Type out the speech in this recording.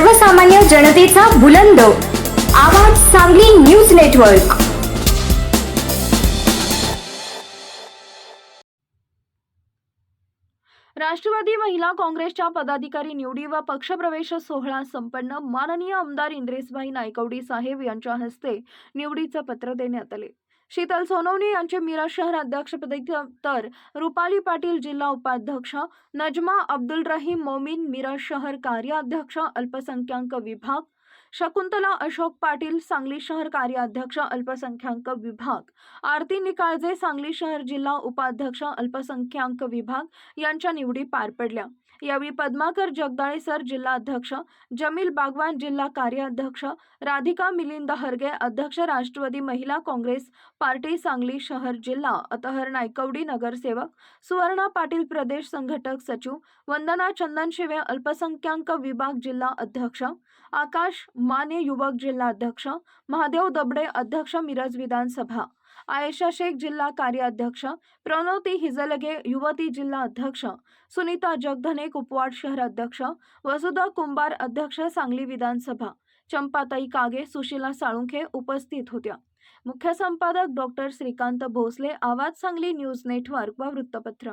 सर्वसामान्य जनतेचा बुलंद. आवाज सांगली न्यूज नेटवर्क. राष्ट्रवादी महिला काँग्रेसच्या पदाधिकारी निवडी व पक्षप्रवेश सोहळा संपन्न माननीय आमदार इंद्रेशभाई नायकवडी साहेब यांच्या हस्ते निवडीचं पत्र देण्यात आले. शीतल सोनवणे यांचे मिरज शहर अध्यक्षपदी तर रुपाली पाटील जिल्हा उपाध्यक्ष नजमा अब्दुल रहीम मोमीन मिरज शहर कार्याध्यक्ष अल्पसंख्याक विभाग शकुंतला अशोक पाटील सांगली शहर कार्याध्यक्ष अल्पसंख्याक विभाग. आरती निकाळजे सांगली शहर जिल्हा उपाध्यक्ष अल्पसंख्याक विभाग यांच्या निवडी पार पडल्या. यावेळी पद्माकर जगदाळे सर जिल्हा अध्यक्ष जमील बागवान जिल्हा कार्याध्यक्ष राधिका मिलिंद हरगे अध्यक्ष राष्ट्रवादी महिला काँग्रेस पार्टी सांगली शहर जिल्हा अतहर नायकवडी नगरसेवक सुवर्णा पाटील प्रदेश संघटक सचिव वंदना चंदन शिवे अल्पसंख्याक विभाग जिल्हा अध्यक्ष आकाश माने युवक जिल्हा अध्यक्ष महादेव दबडे अध्यक्ष मिरज विधानसभा आयशा शेख जिल्हा कार्याध्यक्ष प्रणवती हिजलगे युवती जिल्हा अध्यक्ष सुनीता जगधने कुपवाड शहर अध्यक्ष वसुधा कुंभार अध्यक्ष सांगली विधानसभा चंपाताई कागे सुशीला साळुंखे उपस्थित होत्या. मुख्य संपादक डॉक्टर श्रीकांत भोसले आवाज सांगली न्यूज नेटवर्क व वृत्तपत्र.